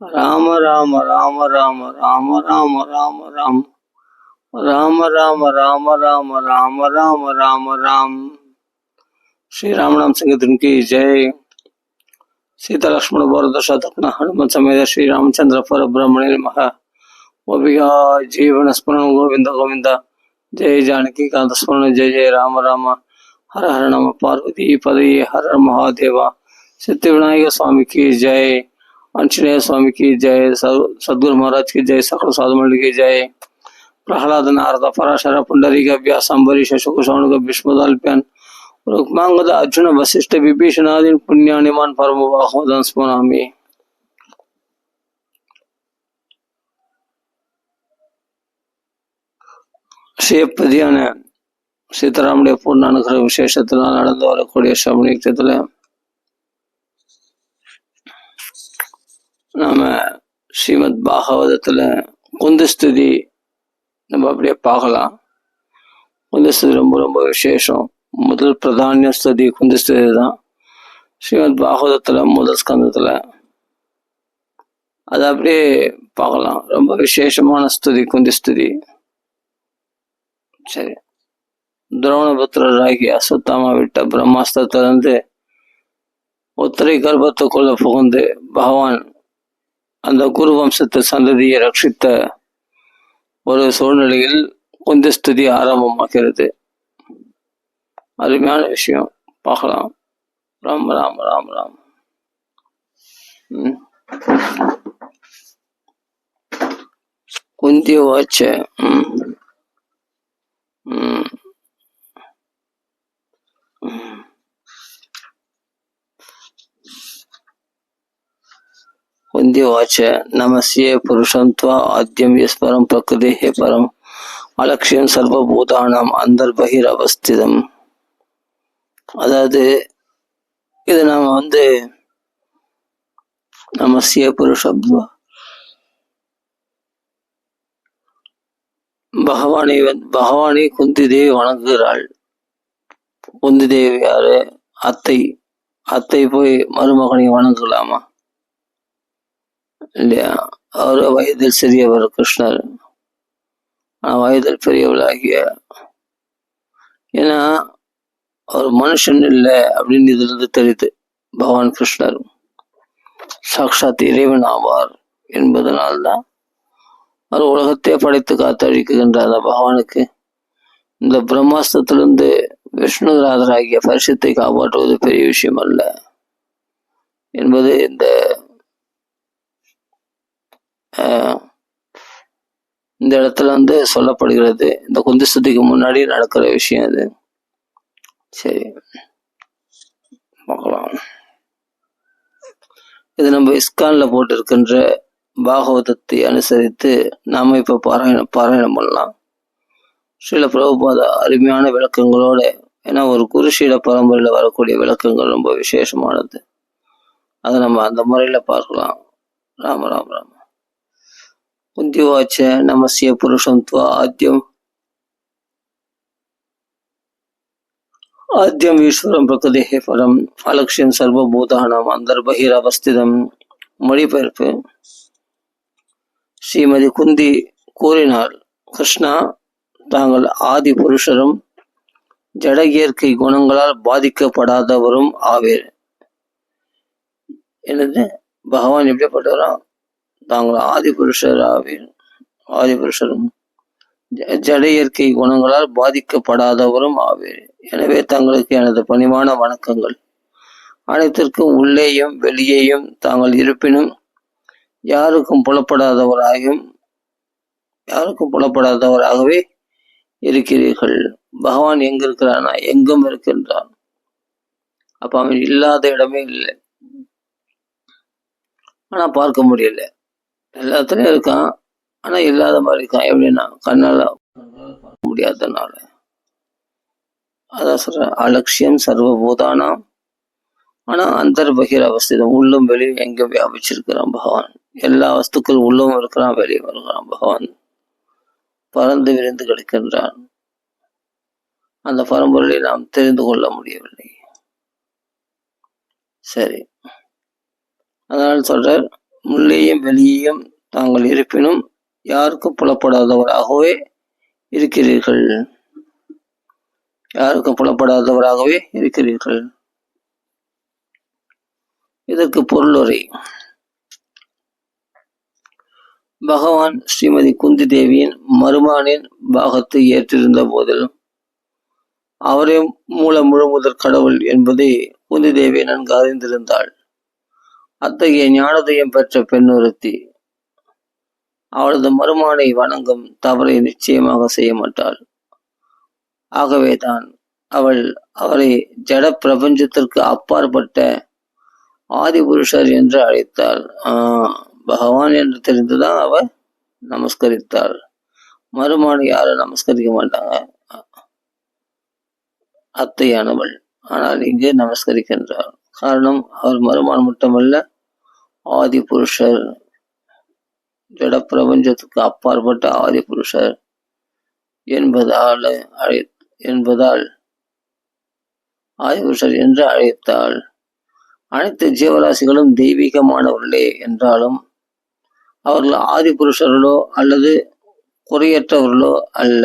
राम राम राम राम राम राम राम राम राम राम राम राम राम राम राम राम श्री राम नाम संकीर्तन की जय सीता लक्ष्मण भरत शतघ्न हनुमत समेत श्री रामचंद्र पर ब्रह्मणे नमः वबिया जीवन स्मरण गोविंद गोविंद जय जानकी कांत स्मरण जय जय राम राम हर हर नम पार्वती पदये हर हर महादेवा सिद्धि विनायक स्वामी की जय ఆంజనేయ స్వామికి జయ సద్గురు మహారాజ్ కి జయ సకల సాధుమణులకి జయ ప్రహ్లాద నారద పరాశర పుండరీక వ్యాస అంబరీష శుకశ్రవణుగ భీష్మదాల్ప్యాన్ రుక్మాంగద అర్జున వశిష్ఠ విభీషణాదిన్ పుణ్యానిమాన్ పరమవాహోదం స్మరామి சேப்பதி ஆன சீதாராமுடைய பூர்ண அனுகிற விசேஷத்தினால் நடந்து வரக்கூடிய சமணியத்தில் நாம ஸ்ரீமத் பாகவதத்துல குந்தஸ்துதி நம்ம அப்படியே பார்க்கலாம். குந்தஸ்துதி ரொம்ப ரொம்ப விசேஷம். முதல் பிரதானிய ஸ்துதி குந்தஸ்துதி தான். ஸ்ரீமத் பாகவதத்துல முதல் ஸ்கந்தத்துல. அது அப்படியே பார்க்கலாம். ரொம்ப விசேஷமான ஸ்துதி குந்திஸ்துதி. சரி. துரோணபுத்திரராகி அசுத்தாமா விட்ட பிரம்மாஸ்திரத்திலிருந்து உத்திரை கர்ப்பத்துக்குள்ள புகுந்து பகவான் அந்த குரு வம்சத்து சந்ததியை ரட்சித்த ஒரு சூழ்நிலையில் குந்தஸ்துதி ஆரம்பமாகிறது அருமையான விஷயம் பார்க்கலாம் ராம் ராம் ராம் ராம் ம். குந்தி வாச்ச ம். ம். ம். कुन्ती वाच नमस्ये पुरुषं त्वा आद्यं यस्परं प्रकृतेः परम् அலட்சியம் சர்வபூதானாம் அந்தர் பகிர் அவஸ்திதம் அதாவது இது நாம வந்து நமசிய புருஷம் துவா. பகவானை வந்து பகவானை குந்தி தேவி வணங்குகிறாள் குந்தி தேவி யாரு அத்தை அத்தை போய் மருமகனை வணங்கலாமா இல்லையா அவர் வயதில் சிறியவர் கிருஷ்ணர். ஆனா வயதில் பெரியவளாகிய ஏன்னா அவர் மனுஷன் இல்லை அப்படின்னு இதிலிருந்து தெரியுது. பகவான் கிருஷ்ணர். சாக்ஷாத் இறைவன் ஆவார் என்பதனால்தான் அவர் உலகத்தையே படைத்து காத்தழிக்குகின்ற அந்த பகவானுக்கு இந்த பிரம்மாஸ்திரத்திலிருந்து விஷ்ணுராதராகிய பரிசத்தை காப்பாற்றுவது பெரிய விஷயம் அல்ல. என்பது இந்த இந்த இடத்துல வந்து சொல்லப்படுகிறது. இந்த குந்திஸ்துதிக்கு முன்னாடி நடக்கிற விஷயம் இது. சரி. பார்க்கலாம். இது நம்ம இஸ்கான்ல போட்டிருக்கின்ற பாகவதத்தை அனுசரித்து நாம இப்ப பாராயணம் பாராயணம் பண்ணலாம். ஸ்ரீல பிரபுபாத அருமையான விளக்கங்களோட ஏன்னா ஒரு குருஷீல பரம்பரையில வரக்கூடிய விளக்கங்கள் ரொம்ப விசேஷமானது. அதை நம்ம அந்த முறையில பார்க்கலாம். ராம ராம ராம. उद्युवाच नमस्य पुरुषं त्वा आद्यम्। आद्यम् ईश्वरं प्रकृतेः परम् अलक्ष्यं सर्वभूतानाम् अन्तर्बहिरवस्थितं மொழிபெயர்ப்பு ஸ்ரீமதி குந்தி கூறினாள் கிருஷ்ணா தாங்கள் ஆதி புருஷரும் ஜட இயற்கை குணங்களால் பாதிக்கப்படாதவரும் ஆவேர்। என்னது? பகவான் எப்படிப்பட்டவரும் தாங்கள் ஆதிபுருஷராவின் ஆதிபுருஷரும் ஜட இயற்கை குணங்களால் பாதிக்கப்படாதவரும் ஆவீர். எனவே தங்களுக்கு எனது பணிவான வணக்கங்கள். அனைத்திற்கும் உள்ளேயும் வெளியேயும் தாங்கள் இருப்பினும் யாருக்கும் புலப்படாதவராகவும் யாருக்கும் புலப்படாதவராகவே இருக்கிறீர்கள். பகவான் எங்க இருக்கிறானா எங்கும் இருக்கின்றான். அப்ப அவன் இல்லாத இடமே இல்லை. ஆனா பார்க்க முடியல. எல்லாத்துலயும் இருக்கான். ஆனா இல்லாத மாதிரி இருக்கான். எப்படின்னா கண்ணால முடியாதனால. அதான் சொல்றேன். அலட்சியம் சர்வபூதானாம் ஆனா அந்தர்பகிர அவஸ்திதம் உள்ளும் வெளியும் எங்க வியாபிச்சிருக்கிறான் பகவான். எல்லா வஸ்துக்கள் உள்ளும் இருக்கிறான் வெளியும் இருக்கிறான் பகவான். பறந்து விரிந்து கிடக்கின்றான். அந்த பரம்பொருளை நாம் தெரிந்து கொள்ள முடியவில்லை. சரி. அதனால் சொல்றார் உள்ளேயும் வெளியேயும் தாங்கள் இருப்பினும் யாருக்கும் புலப்படாதவராகவே இருக்கிறீர்கள். யாருக்கும் புலப்படாதவராகவே இருக்கிறீர்கள். இதற்கு பொருளுரை பகவான் ஸ்ரீமதி குந்தி தேவியின் மருமானின் பாகத்தை ஏற்றிருந்த போதிலும் அவரே மூல முழுமுதற் கடவுள் என்பதை குந்தி தேவி நன்கு அறிந்திருந்தாள். அத்தகைய ஞானோதயம் பெற்ற பெண் ஒருத்தி அவளது மருமானை வணங்கும் தவறை நிச்சயமாக செய்ய மாட்டாள். ஆகவேதான் அவள் அவரை ஜட பிரபஞ்சத்திற்கு அப்பாற்பட்ட ஆதி புருஷர் என்று அழைத்தாள். ஆஹ் பகவான் என்று தெரிந்துதான் அவ நமஸ்கரித்தாள் மறுமாடு யாரும் நமஸ்கரிக்க மாட்டாங்க. அத்தையானவள். ஆனால் இங்கே நமஸ்கரிக்கின்றாள் காரணம் அவர் மறுமான் மட்டுமல்ல ஆதி புருஷர் ஜட பிரபஞ்சத்துக்கு அப்பாற்பட்ட ஆதி புருஷர் என்பதால் அழை என்பதால் ஆதி புருஷர் என்று அழைத்தால் அனைத்து ஜீவராசிகளும் தெய்வீகமானவர்களே என்றாலும் அவர்கள் ஆதி புருஷர்களோ அல்லது குறையற்றவர்களோ அல்ல.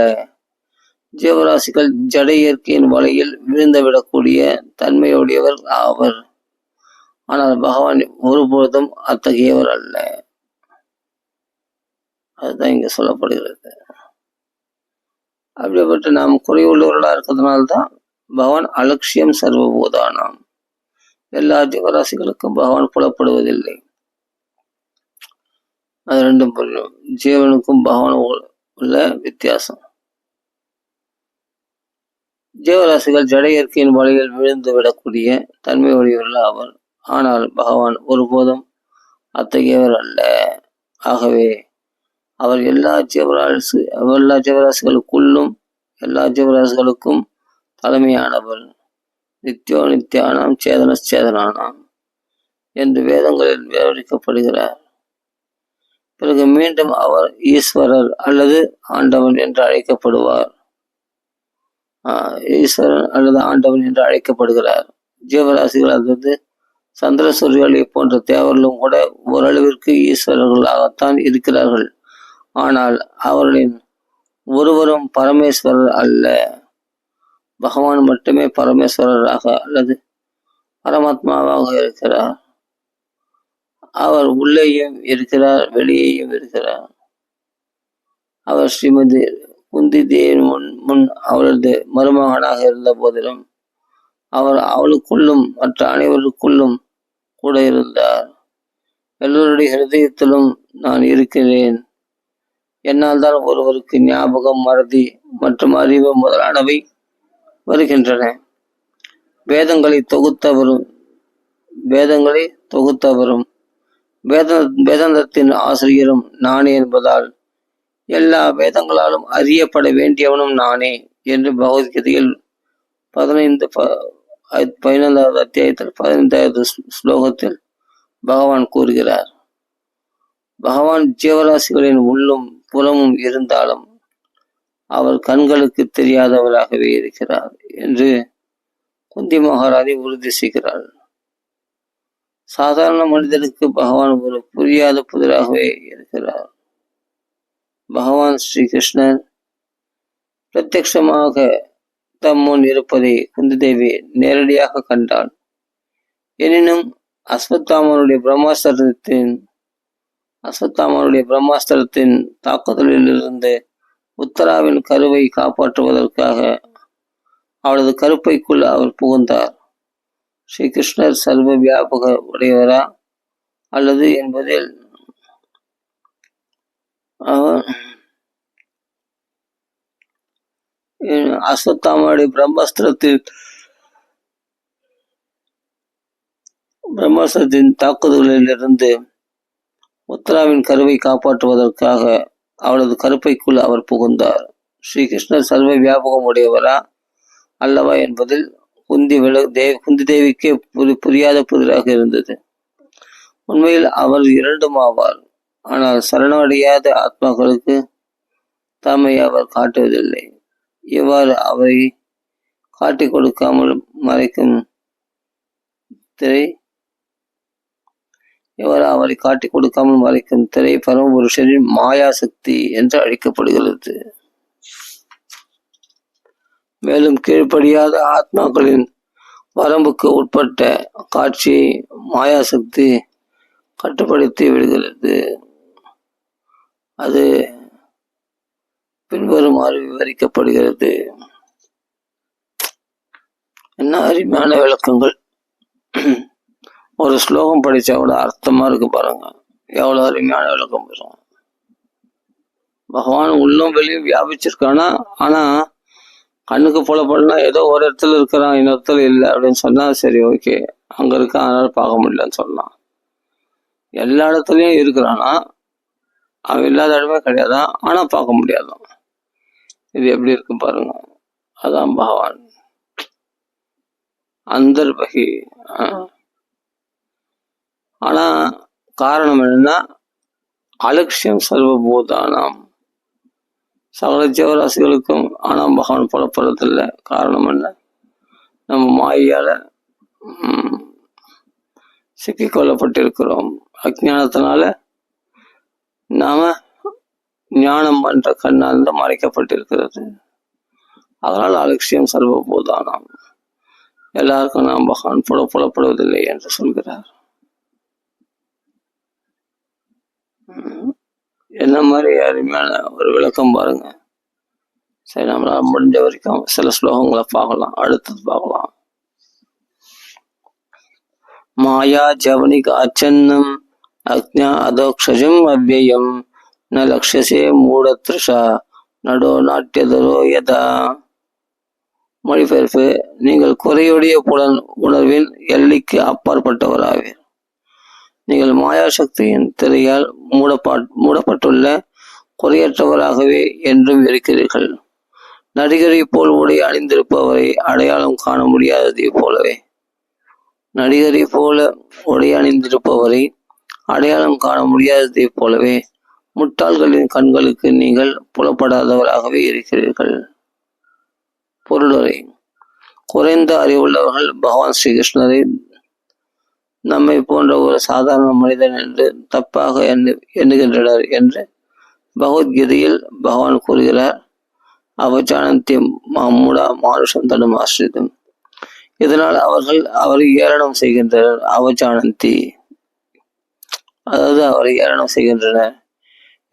ஜீவராசிகள் ஜட இயற்கையின் வலையில் விழுந்துவிடக்கூடிய தன்மையுடையவர் ஆவர். ஆனால் பகவான் ஒருபொழுதும் அத்தகையவர் அல்ல. அதுதான் இங்க சொல்லப்படுகிறது. அப்படிப்பட்ட நாம் குறைவுள்ளவர்களா இருக்கிறதுனால்தான் பகவான் அலட்சியம் சர்வபூதானாம். எல்லா ஜீவராசிகளுக்கும் பகவான் புலப்படுவதில்லை. அது ரெண்டும் புரியும் ஜீவனுக்கும் பகவான் உள்ள வித்தியாசம். ஜீவராசிகள் ஜட இயற்கையின் வழியில் விழுந்து விடக்கூடிய தன்மை உடையவர்கள் அவர். ஆனால் பகவான் ஒருபோதும் அத்தகையவர் அல்ல. ஆகவே அவர் எல்லா ஜீவராசி எல்லா ஜீவராசிகளுக்குள்ளும் எல்லா ஜீவராசிகளுக்கும் தலைமையானவர். நித்யோ நித்யானாம் சேதன சேதனானாம் என்று வேதங்களில் விவரிக்கப்படுகிறார். பிறகு மீண்டும் அவர் ஈஸ்வரர் அல்லது ஆண்டவன் என்று அழைக்கப்படுவார். ஈஸ்வரன் அல்லது ஆண்டவன் என்று அழைக்கப்படுகிறார். ஜீவராசிகள் அல்லது சந்திர சூரியலை போன்ற தேவர்களும் கூட ஓரளவிற்கு ஈஸ்வரர்களாகத்தான் இருக்கிறார்கள். ஆனால் அவர்களின் ஒருவரும் பரமேஸ்வரர் அல்ல. பகவான் மட்டுமே பரமேஸ்வரராக அல்லது பரமாத்மாவாக இருக்கிறார். அவர் உள்ளேயும் இருக்கிறார் வெளியேயும் இருக்கிறார். அவர் ஸ்ரீமதி குந்திதேவின் முன் முன் அவரது மருமகனாக இருந்த போதிலும் அவர் அவளுக்குள்ளும் மற்ற அனைவருக்குள்ளும் கூட இருந்தார். எல்லோருடைய ஹிருதயத்திலும் நான் இருக்கிறேன். என்னால் தான் ஒருவருக்கு ஞாபகம் மறதி மற்றும் அறிவு முதலானவை வருகின்றன. வேதங்களை தொகுத்தவரும் வேதங்களை தொகுத்தவரும் வேத வேதாந்தத்தின் ஆசிரியரும் நானே என்பதால் எல்லா வேதங்களாலும் அறியப்பட வேண்டியவனும் நானே என்று பகவத்கீதையில் பதினைந்து பதினைந்தாவது அத்தியாயத்தில் பதினைந்தாவது ஸ்லோகத்தில் பகவான் கூறுகிறார். பகவான் ஜீவராசிகளின் உள்ளும் புறமும் இருந்தாலும் அவர் கண்களுக்கு தெரியாதவராகவே இருக்கிறார் என்று குந்தி மகாராணி உறுதி செய்கிறார். சாதாரண மனிதனுக்கு பகவான் ஒரு புரியாத புதிராகவே இருக்கிறார். பகவான் ஸ்ரீகிருஷ்ணன் பிரத்யமாக தம் முன் இருப்பதை குந்ததேவி நேரடியாக கண்டாள் எனினும் அஸ்வத்தாமனுடைய பிரம்மாஸ்திரத்தின் அஸ்வத்தாமனுடைய பிரம்மாஸ்திரத்தின் தாக்குதலிலிருந்து உத்தராவின் கருவை காப்பாற்றுவதற்காக அவளது கருப்பைக்குள் அவர் புகுந்தார். ஸ்ரீகிருஷ்ணர் சர்வ வியாபக உடையவரா? அல்லது என்பதில் அவர் அஸ்வத்தாமனுடைய பிரம்மஸ்திரத்தில் பிரம்மாஸ்திரத்தின் தாக்குதலில் இருந்து உத்தராவின் கருவை காப்பாற்றுவதற்காக அவளது கருப்பைக்குள் அவர் புகுந்தார். ஸ்ரீகிருஷ்ணர் சர்வ வியாபகம் உடையவரா அல்லவா என்பதில் குந்தி வில தேவ் குந்தி தேவிக்கே புரி புரியாத புதிராக இருந்தது. உண்மையில் அவர் இரண்டும் ஆவார் ஆனால் சரணமடையாத ஆத்மாக்களுக்கு தம்மை அவர் காட்டுவதில்லை. இவ்வாறு அவரை காட்டிக் கொடுக்காமல் மறைக்கும் திரை இவ்வாறு அவரை காட்டிக் கொடுக்காமல் மறைக்கும் திரை பரமபுருஷரின் மாயா சக்தி என்று அழைக்கப்படுகிறது. மேலும் கீழ்ப்படியாத ஆத்மாக்களின் வரம்புக்கு உட்பட்ட காட்சியை மாயாசக்தி கட்டுப்படுத்தி விடுகிறது. அது பின்வருமாறு விவரிக்கப்படுகிறது. என்ன அருமையான விளக்கங்கள். ஒரு ஸ்லோகம் படித்தா கூட அர்த்தமா இருக்கு பாருங்க. எவ்வளோ அருமையான விளக்கம் பாருங்க. பகவான் உள்ளும் வெளியும் வியாபிச்சிருக்கானா? ஆனா கண்ணுக்கு புலப்படனா ஏதோ ஒரு இடத்துல இருக்கிறான் இன்னொரு இடத்துல இல்லை அப்படின்னு சொன்னா சரி ஓகே. அங்க இருக்கான் அதனால பார்க்க முடியலன்னு சொல்லலாம் எல்லா இடத்துலயும் இருக்கிறானா? அவன் இல்லாத இடமே கிடையாதான் ஆனா பார்க்க முடியாதான். இது எப்படி இருக்கு பாருங்க. அதான் பகவான். அந்தர்பகி ஆஹ். ஆனா காரணம் என்னன்னா அலட்சியம் சர்வபூதானாம். சகல ஜீவராசிகளுக்கும் ஆனாம் பகவான் புலப்படுறதில்லை காரணம் என்ன? நம்ம மாயால ம், சிக்கிக் கொள்ளப்பட்டிருக்கிறோம் அஜ்ஞானத்தினால நாம ஞானம் என்ற கண்ணால் மறைக்கப்பட்டிருக்கிறது. அதனால் அலட்சியம் சர்வபூதானாம். எல்லாருக்கும் நாம் பகவான் புல புலப்படுவதில்லை என்று சொல்கிறார். என்ன மாதிரி அருமையான ஒரு விளக்கம் பாருங்க. சரி நம்மளால முடிஞ்ச வரைக்கும் சில ஸ்லோகங்களை பார்க்கலாம். அடுத்தது பார்க்கலாம். மாயா ஜவனிக காச்சன்னும் அக்ஞா அதோக்ஷஜம் அவ்யயம் ந லக்ஷசே மூடத்ரிஷா நடோ நாட்டியதரோ யதா மொழிபெயர்ப்பு நீங்கள் குறையுடைய புலன் உணர்வின் எல்லைக்கு அப்பாற்பட்டவராவீர். நீங்கள் மாயா சக்தியின் திரையால் மூடப்பா மூடப்பட்டுள்ள குறையற்றவராகவே என்றும் இருக்கிறீர்கள். நடிகரை போல் உடை அணிந்திருப்பவரை அடையாளம் காண முடியாததை போலவே. நடிகரை போல உடை அணிந்திருப்பவரை அடையாளம் காண முடியாததைப் போலவே முட்டாள்களின் கண்களுக்கு நீங்கள் புலப்படாதவராகவே இருக்கிறீர்கள். பொருளுரை குறைந்த அறிவுள்ளவர்கள் பகவான் ஸ்ரீகிருஷ்ணரை நம்மை போன்ற ஒரு சாதாரண மனிதன் என்று தப்பாக எண்ணு எண்ணுகின்றனர் என்று பகவத்கீதையில் பகவான் கூறுகிறார். அவஜானந்தியம் மாமுடா மானுஷம் தனும் ஆசிரியம் இதனால் அவர்கள் அவரை ஏளனம் செய்கின்றனர். அவஜானந்தி அதாவது அவரை ஏளனம் செய்கின்றனர்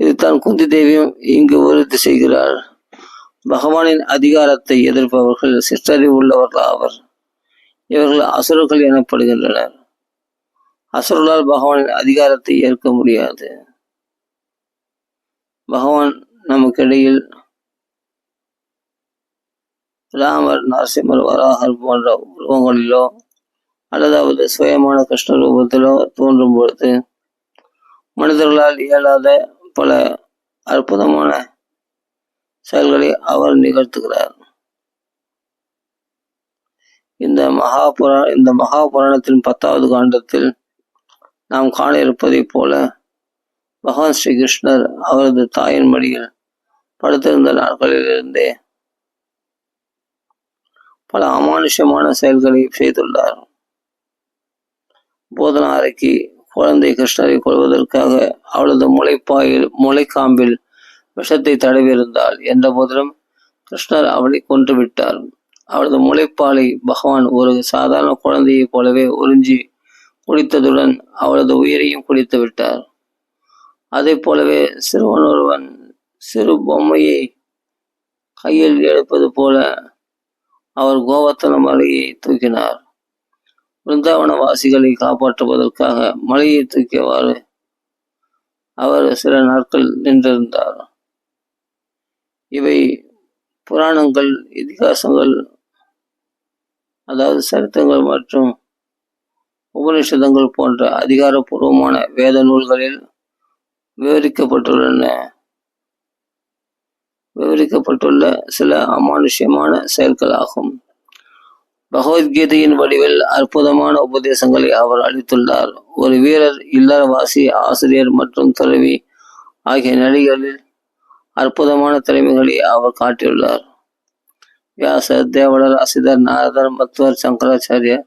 இதுதான் குந்தி தேவியும் இங்கு உறுதி செய்கிறார். பகவானின் அதிகாரத்தை எதிர்ப்பவர்கள் சிற்றறிவு உள்ளவர்கள் ஆவர். இவர்கள் அசுரர்கள் எனப்படுகின்றனர். அசுரலால் பகவானின் அதிகாரத்தை ஏற்க முடியாது. பகவான் நமக்கிடையில் ராமர் நரசிம்மர் வராகர் போன்ற உருவங்களிலோ அல்லதாவது சுயமான கிருஷ்ண ரூபத்திலோ தோன்றும் பொழுது மனிதர்களால் இயலாத பல அற்புதமான செயல்களை அவர் நிகழ்த்துகிறார். இந்த மகாபுரா இந்த மகாபுராணத்தின் பத்தாவது காண்டத்தில் நாம் காண இருப்பதைப் போல பகவான் ஸ்ரீ கிருஷ்ணர் அவரது தாயின் மடியில் படுத்திருந்த நாட்களிலிருந்தே பல அமானுஷ்யமான செயல்களை செய்துள்ளார். போதனா அறைக்கு குழந்தை கிருஷ்ணரை கொள்வதற்காக அவளது முளைப்பாயில் முளைக்காம்பில் விஷத்தை தடவியிருந்தாள். என்ற போதிலும் கிருஷ்ணர் அவளை கொன்று விட்டார். அவளது முளைப்பாலை பகவான் ஒரு சாதாரண குழந்தையைப் போலவே உறிஞ்சி குடித்ததுடன் அவளது உயிரையும் குடித்து விட்டார். அதே போலவே சிறுவன் ஒருவன் சிறு பொம்மையை கையில் எடுப்பது போல அவர் கோவர்த்தன மலையை தூக்கினார். பிருந்தாவன வாசிகளை காப்பாற்றுவதற்காக மலையை தூக்கியவாறு அவர் சில நாட்கள் நின்றிருந்தார். இவை புராணங்கள் இதிகாசங்கள் அதாவது சரித்திரங்கள் மற்றும் உபனிஷதங்கள் போன்ற அதிகாரப்பூர்வமான வேத நூல்களில் விவரிக்கப்பட்டுள்ளன. விவரிக்கப்பட்டுள்ள சில அமானுஷ்யமான செயல்களாகும். பகவத்கீதையின் வடிவில் அற்புதமான உபதேசங்களை அவர் அளித்துள்ளார். ஒரு வீரர் இல்லறவாசி ஆசிரியர் மற்றும் துறவி ஆகிய நிலைகளில் அற்புதமான திறமைகளை அவர் காட்டியுள்ளார். வியாசர் தேவலர் அசிதர் நாரதர் மத்துவர் சங்கராச்சாரியர்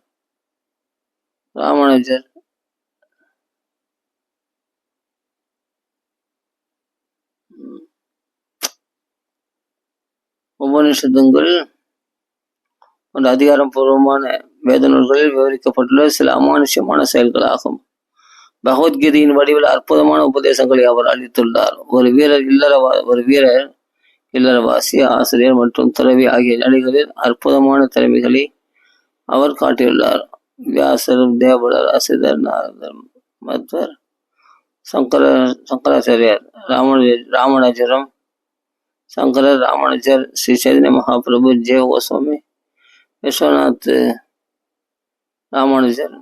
ராமானுஜர் உபனிஷத்துங்கள் ஒரு அதிகாரம் பூர்வமான வேத நூல்களில் விவரிக்கப்பட்டுள்ள சில அமானுஷ்யமான செயல்களாகும். பகவத்கீதையின் வடிவில் அற்புதமான உபதேசங்களை அவர் அளித்துள்ளார். ஒரு வீரர் இல்லறவா ஒரு வீரர் இல்லறவாசி ஆசிரியர் மற்றும் துறவி ஆகிய நிலைகளில் அற்புதமான திறமைகளை அவர் காட்டியுள்ளார். வியாசர் தேவலர் அசிதர் நாரதர் மத்வர் சங்கர சங்கராச்சாரியார் ராமனு ராமநாஜரம் சங்கரர் ராமானுஜர் ஸ்ரீ சைதன்ய மகாபிரபு ஜெய கோஸ்வாமி விஸ்வநாத் ராமானுஜர்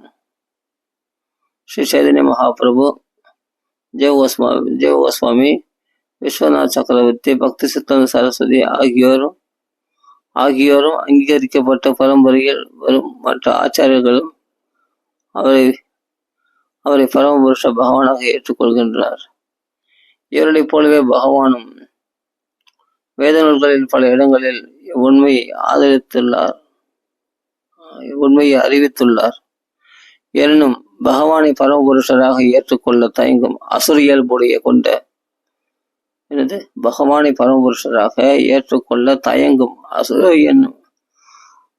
ஸ்ரீ சைதன்ய மகாபிரபு ஜெய கோஸ்வாமி ஜெய கோஸ்வாமி விஸ்வநாத் சக்கரவர்த்தி பக்தி சித்தந்த சரஸ்வதி ஆகியோரும் ஆகியோரும் அங்கீகரிக்கப்பட்ட பரம்பரையில் வரும் மற்ற ஆச்சாரியர்களும் அவரை அவரை பரமபுருஷ பகவானாக ஏற்றுக்கொள்கின்றார். இவர்களைப் போலவே பகவானும் வேத நூல்களில் பல இடங்களில் உண்மையை ஆதரித்துள்ளார். உண்மையை அறிவித்துள்ளார். எனினும் பகவானை பரமபுருஷராக ஏற்றுக்கொள்ள தயங்கும் அசுர இயல்புடைய கொண்ட எனது பகவானை பரமபுருஷராக ஏற்றுக்கொள்ள தயங்கும் அசுர என்னும்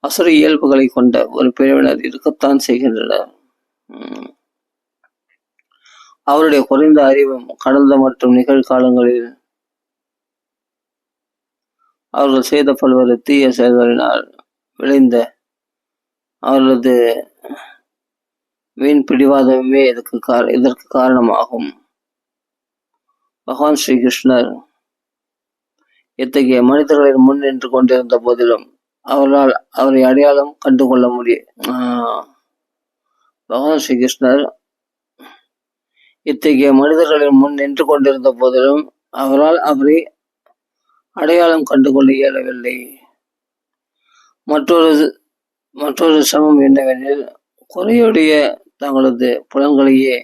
அசுர இயல்புகளை கொண்ட ஒரு பிரிவினர் இருக்கத்தான் செய்கின்றனர். உம். அவருடைய குறைந்த அறிவும் கடந்த மற்றும் நிகழ்காலங்களில் அவர்கள் செய்த பல்வேறு தீய செயல்களினால் விளைந்த அவர்களது வீண் பிடிவாதமே இதற்கு கார இதற்கு காரணமாகும். பகவான் ஸ்ரீகிருஷ்ணர் இத்தகைய மனிதர்களின் முன் நின்று கொண்டிருந்த போதிலும் அவரால் அவரை அடையாளம் கண்டு கொள்ள முடியும் பகவான் ஸ்ரீகிருஷ்ணர் இத்தகைய மனிதர்களின் முன் நின்று கொண்டிருந்த போதிலும் அவரால் அவரை அடையாளம் கண்டுகொள்ள இயலவில்லை. மற்றொரு மற்றொரு சிரமம் என்னவெனில் குறையுடைய தங்களது புலன்களையே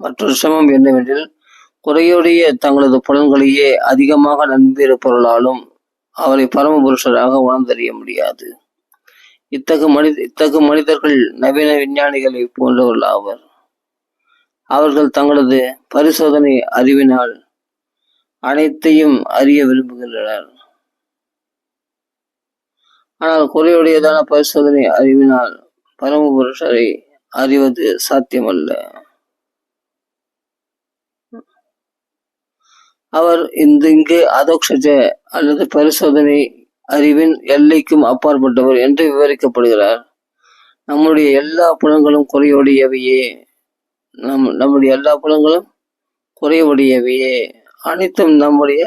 மற்றொரு சிரமம் என்னவெனில் குறையுடைய தங்களது புலன்களையே அதிகமாக நம்பியிருப்பவர்களாலும் அவரை பரமபுருஷராக உணர்ந்தறிய முடியாது. இத்தகு மனித இத்தகு மனிதர்கள் நவீன விஞ்ஞானிகளை போன்றவர்கள் ஆவர். அவர்கள் தங்களது பரிசோதனை அறிவினால் அனைத்தையும் அறிய விரும்புகின்றனர். ஆனால் குறையுடையதான பரிசோதனை அறிவினால் பரமபுருஷரை அறிவது சாத்தியமல்ல. அவர் இந்த இங்கு அதோக்ஷஜ அல்லது பரிசோதனை அறிவின் எல்லைக்கும் அப்பாற்பட்டவர் என்று விவரிக்கப்படுகிறார். நம்முடைய எல்லா புலங்களும் குறையுடையவையே. நம் நம்முடைய எல்லா புலங்களும் குறைவுடையவையே அனைத்தும் நம்முடைய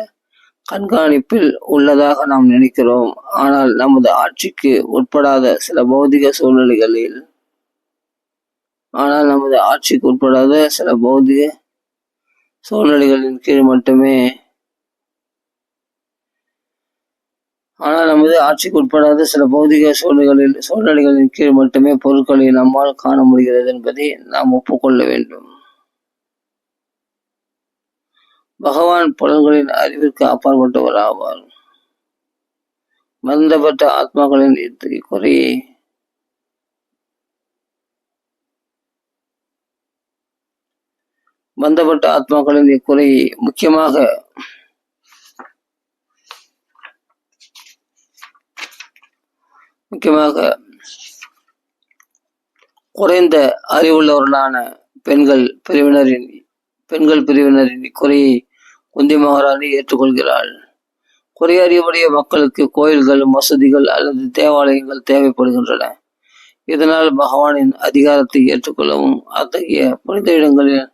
கண்காணிப்பில் உள்ளதாக நாம் நினைக்கிறோம். ஆனால் நமது ஆட்சிக்கு உட்படாத சில பௌதிக சூழ்நிலைகளில் ஆனால் நமது ஆட்சிக்கு உட்படாத சில பௌதிக சூழ்நிலைகளின் கீழ் மட்டுமே ஆனால் நமது ஆட்சிக்கு உட்படாத சில பௌதிக சூழ்நிலைகளில் சூழ்நிலைகளின் கீழ் மட்டுமே பொருட்களை நம்மால் காண முடிகிறது என்பதை நாம் ஒப்புக்கொள்ள வேண்டும். பகவான் புலன்களின் அறிவிற்கு அப்பாற்பட்டவர் ஆவார் பந்தப்பட்ட ஆத்மாக்களின் இத்தகைய குறையை பந்தப்பட்ட ஆத்மாக்களின் இக்குறையை முக்கியமாக முக்கியமாக குறைந்த அறிவுள்ளவர்களான பெண்கள் பிரிவினரின் பெண்கள் பிரிவினரின் இக்குறையை குந்தி மகாராணி ஏற்றுக்கொள்கிறாள். குறையறிவுடைய மக்களுக்கு கோயில்கள் மசூதிகள் அல்லது தேவாலயங்கள் தேவைப்படுகின்றன. இதனால் பகவானின் அதிகாரத்தை ஏற்றுக்கொள்ளவும் அத்தகைய புனித இடங்களில்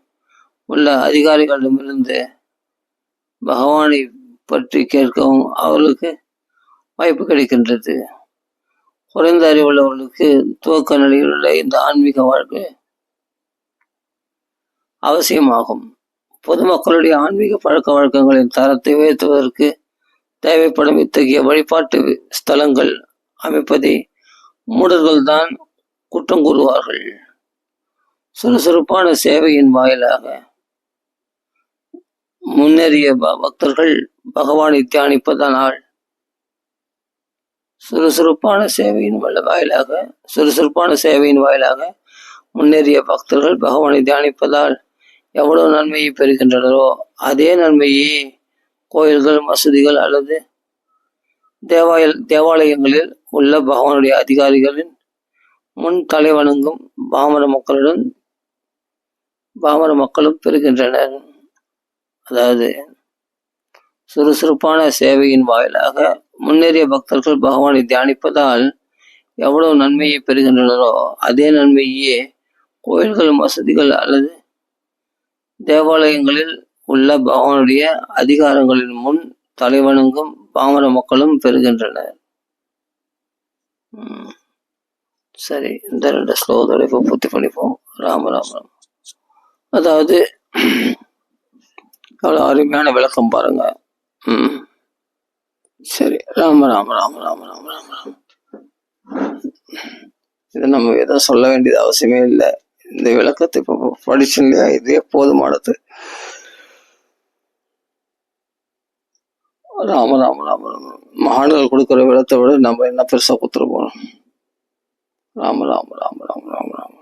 உள்ள அதிகாரிகளிடமிருந்து பகவானை பற்றி கேட்கவும் அவர்களுக்கு வாய்ப்பு கிடைக்கின்றது. குறைந்த அறிவுள்ளவர்களுக்கு துவக்க நிலையில் உள்ள இந்த ஆன்மீக வாழ்க்கை அவசியமாகும். பொதுமக்களுடைய ஆன்மீக பழக்க வழக்கங்களின் தரத்தை உயர்த்துவதற்கு தேவைப்படும் இத்தகைய வழிபாட்டு ஸ்தலங்கள் அமைப்பதை மூடர்கள் தான் குற்றம் கூறுவார்கள். சுறுசுறுப்பான சேவையின் வாயிலாக முன்னேறிய ப- பக்தர்கள் பகவானை தியானிப்பதனால் சுறுசுறுப்பான சேவையின் வல்ல- வாயிலாக சுறுசுறுப்பான சேவையின் வாயிலாக முன்னேறிய பக்தர்கள் பகவானை தியானிப்பதால் எவ்வளவு நன்மையை பெறுகின்றனரோ அதே நன்மையை கோயில்கள் மசூதிகள் அல்லது தேவாய தேவாலயங்களில் உள்ள பகவானுடைய அதிகாரிகளின் முன் தலை வணங்கும் பாமர மக்களுடன் பாமர மக்களும் பெறுகின்றனர். அதாவது சுறுசுறுப்பான சேவையின் வாயிலாக முன்னேறிய பக்தர்கள் பகவானை தியானிப்பதால் எவ்வளவு நன்மையை பெறுகின்றனரோ அதே நன்மையே கோயில்கள் மசூதிகள் அல்லது தேவாலயங்களில் உள்ள பகவானுடைய அதிகாரங்களின் முன் தலைவணங்கும் பாமர மக்களும் பெறுகின்றனர். உம். சரி இந்த ரெண்டு ஸ்லோகத்தோட இப்போ பூர்த்தி பண்ணிப்போம். ராம ராம ராம். அதாவது அவ்வளோ அருமையான விளக்கம் பாருங்க. ம். சரி ராம ராம ராம ராம ராம ராம ராம. இதை நம்ம எதுவும் சொல்ல வேண்டியது அவசியமே இல்லை. இந்த விளக்கத்தை இப்போ படிச்சு இல்லையா இதே போதுமானது ராம ராம ராம ராம மகான்கள் கொடுக்குற விளத்தை விட நம்ம என்ன பெருசா கொடுத்துட்டு போறோம் ராம ராம ராம ராம ராம ராம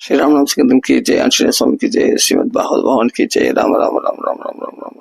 ஸ்ரீராமநாம் சிக்கந்தன் கி ஜெய் ஆஞ்சநேய சுவாமி கி ஜெய் ஸ்ரீமத் பாகவத் பகவான் கி ஜெய் ராம ராம ராம ராம ராம ராம